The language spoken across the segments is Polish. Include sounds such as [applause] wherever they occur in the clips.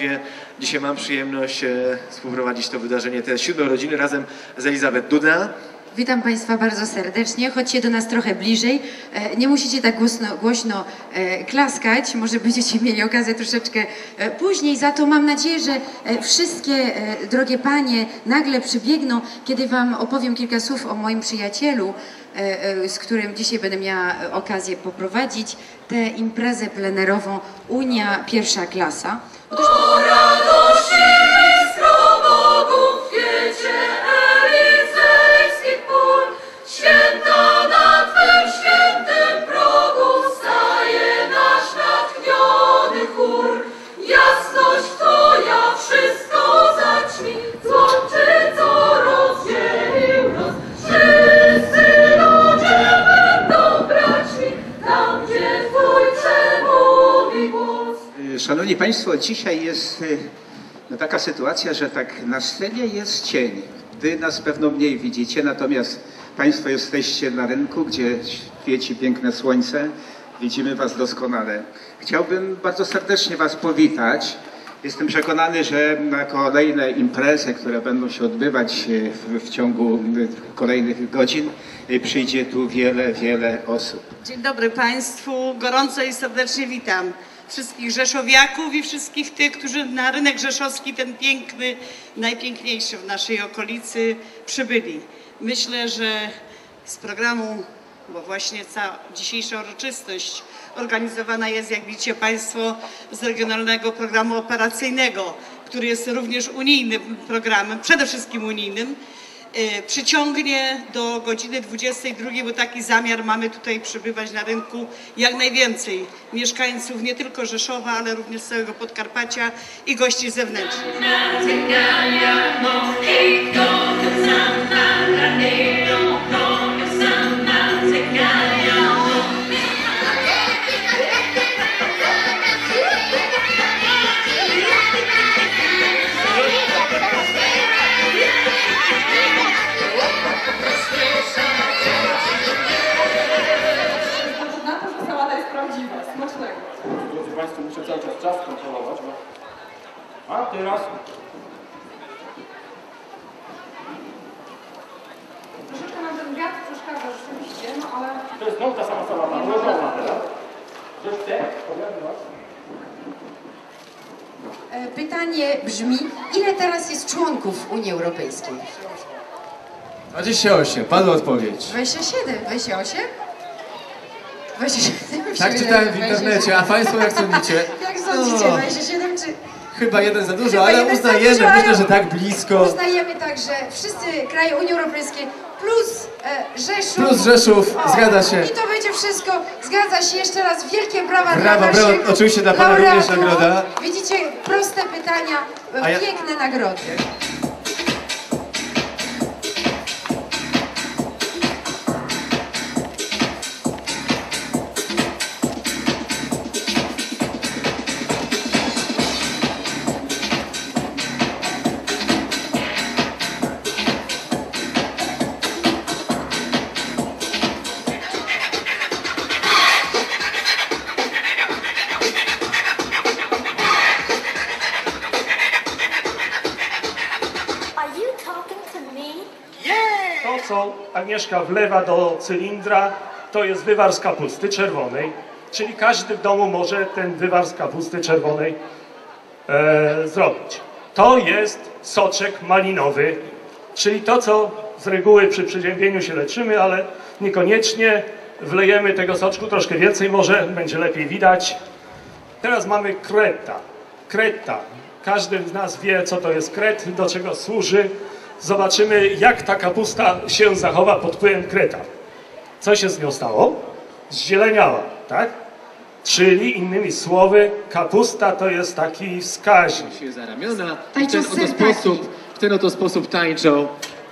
panowie. Dzisiaj mam przyjemność e, współprowadzić to wydarzenie, te siódme rodziny razem z Elizabeth Duda. Witam Państwa bardzo serdecznie. Chodźcie do nas trochę bliżej. E, Nie musicie tak głośno, głośno e, klaskać. Może będziecie mieli okazję troszeczkę później. Za to mam nadzieję, że wszystkie drogie panie nagle przybiegną, kiedy Wam opowiem kilka słów o moim przyjacielu, z którym dzisiaj będę miała okazję poprowadzić tę imprezę plenerową Unia Pierwsza Klasa. Ура! Szanowni Państwo, dzisiaj jest y, no, taka sytuacja, że tak na scenie jest cień. Wy nas pewno mniej widzicie, natomiast Państwo jesteście na rynku, gdzie świeci piękne słońce. Widzimy Was doskonale. Chciałbym bardzo serdecznie Was powitać. Jestem przekonany, że na kolejne imprezy, które będą się odbywać y, w, w ciągu y, kolejnych godzin, przyjdzie tu wiele, wiele osób. Dzień dobry Państwu, gorąco i serdecznie witam wszystkich rzeszowiaków i wszystkich tych, którzy na rynek rzeszowski, ten piękny, najpiękniejszy w naszej okolicy, przybyli. Myślę, że z programu, bo właśnie cała dzisiejsza uroczystość organizowana jest, jak widzicie Państwo, z Regionalnego Programu Operacyjnego, który jest również unijnym programem, przede wszystkim unijnym, przyciągnie do godziny 22, bo taki zamiar mamy tutaj przybywać na rynku jak najwięcej mieszkańców nie tylko Rzeszowa, ale również całego Podkarpacia i gości zewnętrznych. Pytanie brzmi, ile teraz jest członków Unii Europejskiej? 28, padła odpowiedź. 27, 28? 27 mi się Tak czytałem w 27. internecie, a Państwo jak sądzicie? [laughs] Jak sądzicie, No. 27 czy... Chyba jeden za dużo, Chyba ale jeden za uznajemy, dużo, ale myślę, że tak blisko. Uznajemy tak, że wszyscy kraje Unii Europejskiej plus e, Rzeszów. Plus Rzeszów, zgadza się. I to będzie wszystko, zgadza się. Jeszcze raz wielkie brawa, Brawa, dla brawa. naszych Oczywiście dla pana również laureatów. nagroda. Widzicie, proste pytania, A ja- piękne nagrody. Agnieszka wlewa do cylindra, to jest wywar z kapusty czerwonej. Czyli każdy w domu może ten wywar z kapusty czerwonej e, zrobić. To jest soczek malinowy, czyli to, co z reguły przy przeziębieniu się leczymy, ale niekoniecznie wlejemy tego soczku troszkę więcej, może będzie lepiej widać. Teraz mamy kreta. Kreta. Każdy z nas wie, co to jest kret, do czego służy. Zobaczymy, jak ta kapusta się zachowa pod wpływem kreta. Co się z nią stało? Zzieleniała, tak? Czyli innymi słowy, kapusta to jest taki wskaźnik. się za ramiona i w ten oto sposób, w ten oto sposób tańczą.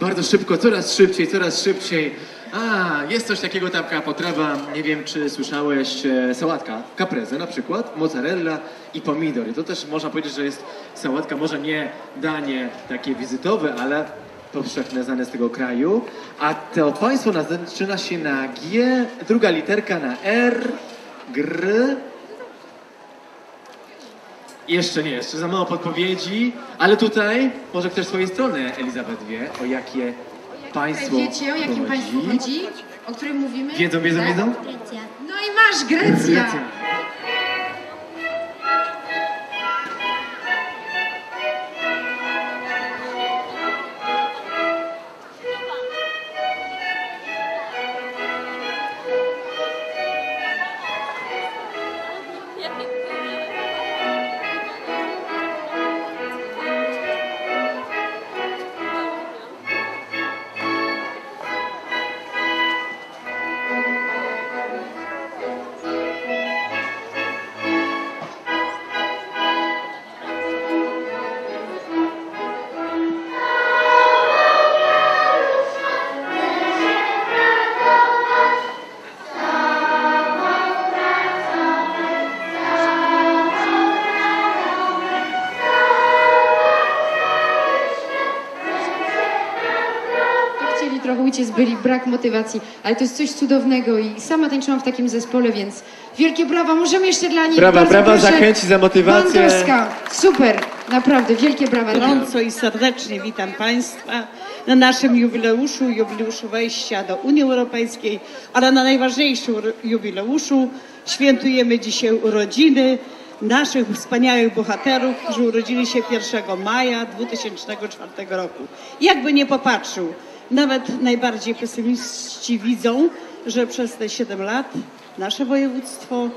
Bardzo szybko, coraz szybciej, coraz szybciej. A, jest coś takiego, taka potrawa, nie wiem czy słyszałeś, e, sałatka, caprese na przykład, mozzarella i pomidor. I to też można powiedzieć, że jest sałatka, może nie danie takie wizytowe, ale powszechne znane z tego kraju. A to państwo zaczyna się na G, druga literka na R, gr, Jeszcze nie, jeszcze za mało podpowiedzi, ale tutaj może ktoś z swojej strony, Elizabeth, wie, o jakie państwo Wiecie, o jakim państwu chodzi? O którym mówimy? Wiedzą, wiedzą, wiedzą? No i masz, Grecja! [laughs] Grecja. Trochę uciec, byli brak motywacji, ale to jest coś cudownego i sama tańczyłam w takim zespole, więc wielkie brawa, możemy jeszcze dla nich. Brawa, Bardzo brawa, proszę. zachęci za motywację. Bandowska, super, naprawdę, wielkie brawa. Gorąco i serdecznie witam Państwa na naszym jubileuszu, jubileuszu wejścia do Unii Europejskiej, ale na najważniejszym jubileuszu świętujemy dzisiaj urodziny naszych wspaniałych bohaterów, którzy urodzili się 1 maja 2004 roku. Jakby nie popatrzył, nawet najbardziej pesymiści widzą, że przez te 7 lat nasze województwo,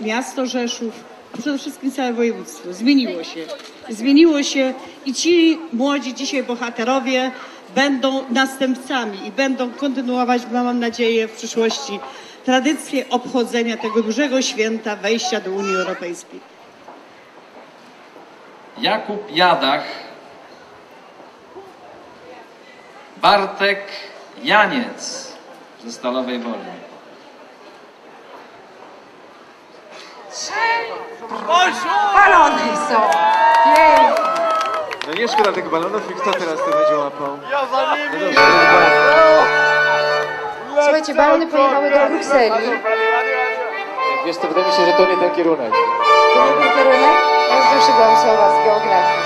miasto Rzeszów, przede wszystkim całe województwo zmieniło się. Zmieniło się i ci młodzi dzisiaj bohaterowie będą następcami i będą kontynuować, mam nadzieję, w przyszłości tradycję obchodzenia tego dużego święta wejścia do Unii Europejskiej. Jakub Jadach, Bartek Janiec ze Stalowej Woli. Balony są! Pięknie! No nie szkoda tych balonów i kto teraz to będzie łapał? Ja za nimi! Słuchajcie, balony pojechały do Brukseli. Wiesz co, wydaje mi się, że to nie ten kierunek. To nie ten kierunek? Ja zduszyłam słowa z geografii.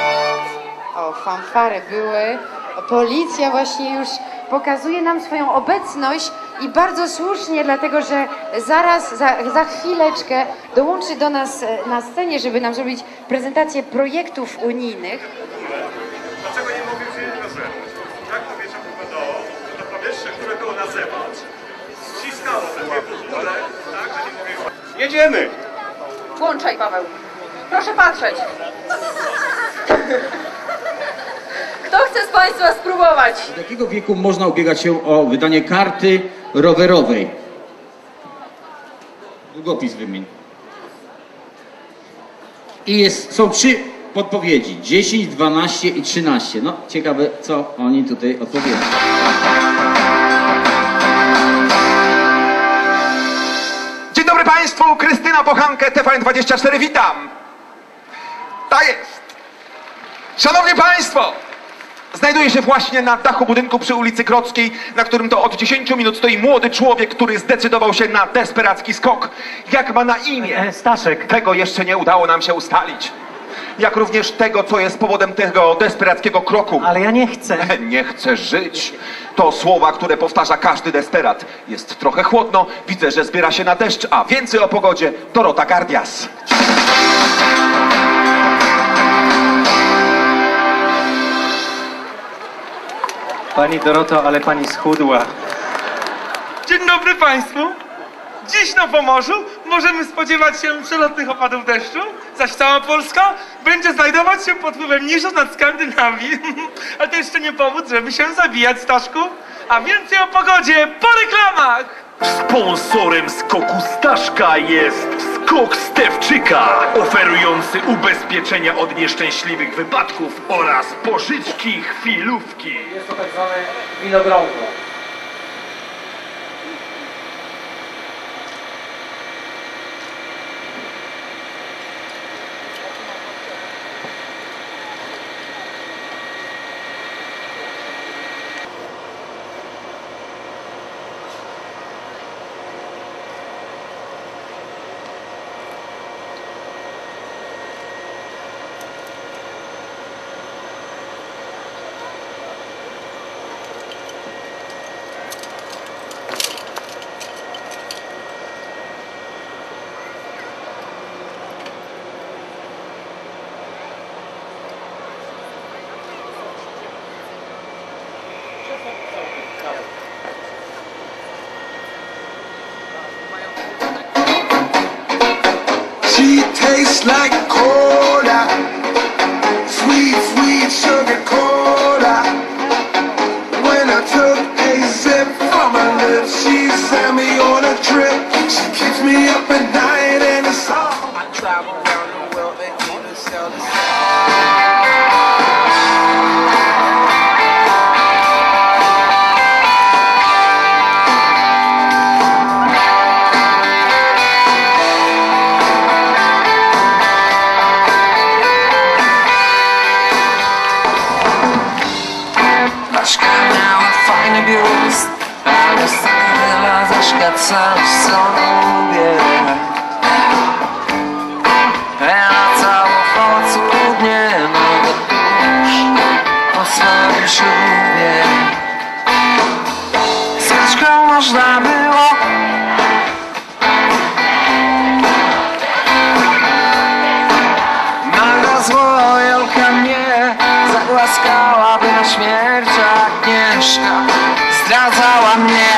O, fanfary były. Policja właśnie już pokazuje nam swoją obecność i bardzo słusznie, dlatego że zaraz, za, za chwileczkę dołączy do nas e, na scenie, żeby nam zrobić prezentację projektów unijnych. Dlaczego nie mogę się na zewnątrz? Jak powietrze popadało, to to powietrze, które było na zewnątrz, ściskało te dwie ale tak, że nie mogę... Jedziemy! Włączaj, Paweł. Proszę patrzeć. [laughs] Państwa spróbować? Od jakiego wieku można ubiegać się o wydanie karty rowerowej? Długopis wymień. I jest, są trzy podpowiedzi. 10, 12 i 13. No, ciekawe, co oni tutaj odpowiedzą. Dzień dobry Państwu, Krystyna Pochankę, TVN24, witam! Tak jest! Szanowni Państwo! Znajduję się właśnie na dachu budynku przy ulicy Krockiej, na którym to od 10 minut stoi młody człowiek, który zdecydował się na desperacki skok. Jak ma na imię? Staszek. Tego jeszcze nie udało nam się ustalić. Jak również tego, co jest powodem tego desperackiego kroku. Ale ja nie chcę. Nie chcę żyć. To słowa, które powtarza każdy desperat. Jest trochę chłodno, widzę, że zbiera się na deszcz, a więcej o pogodzie Dorota Gardias. Pani Doroto, ale pani schudła. Dzień dobry Państwu. Dziś na Pomorzu możemy spodziewać się przelotnych opadów deszczu, zaś cała Polska będzie znajdować się pod wpływem niżu nad Skandynawii. [laughs] Ale to jeszcze nie powód, żeby się zabijać, Staszku. A więcej o pogodzie po reklamach! Sponsorem skoku Staszka jest Skok Stewczyka, oferujący ubezpieczenia od nieszczęśliwych wypadków oraz pożyczki chwilówki. Jest to tak zwane winogronko. Me on a trip. She keeps me up at night and it's all. I travel around the world and even sell the Blaszka miała fajny biust Ale stara Zaszka coś co lubię. Ja całą południe Mogę tuż po swoim ślubie Blaszką można było. Naga złojolka mnie Zagłaskałaby na śmierć Agnieszka Zdradzała mnie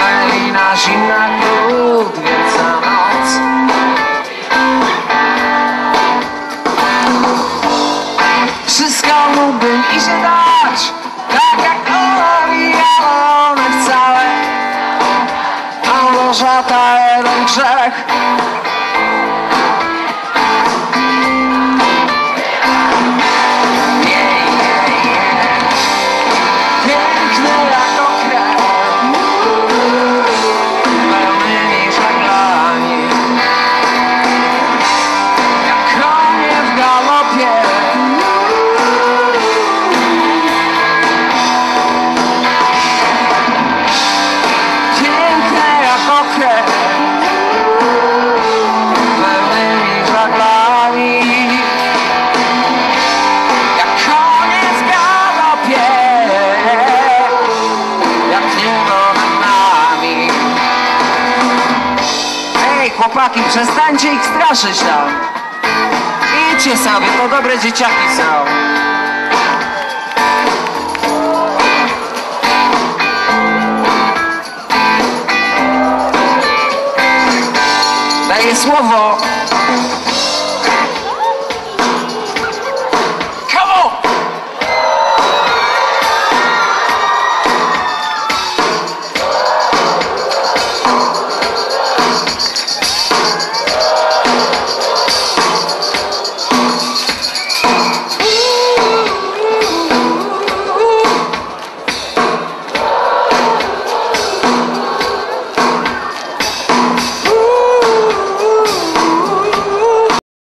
berreginaz inako chłopaki, przestańcie ich straszyć tam. Idźcie sobie, to dobre dzieciaki są. Daję słowo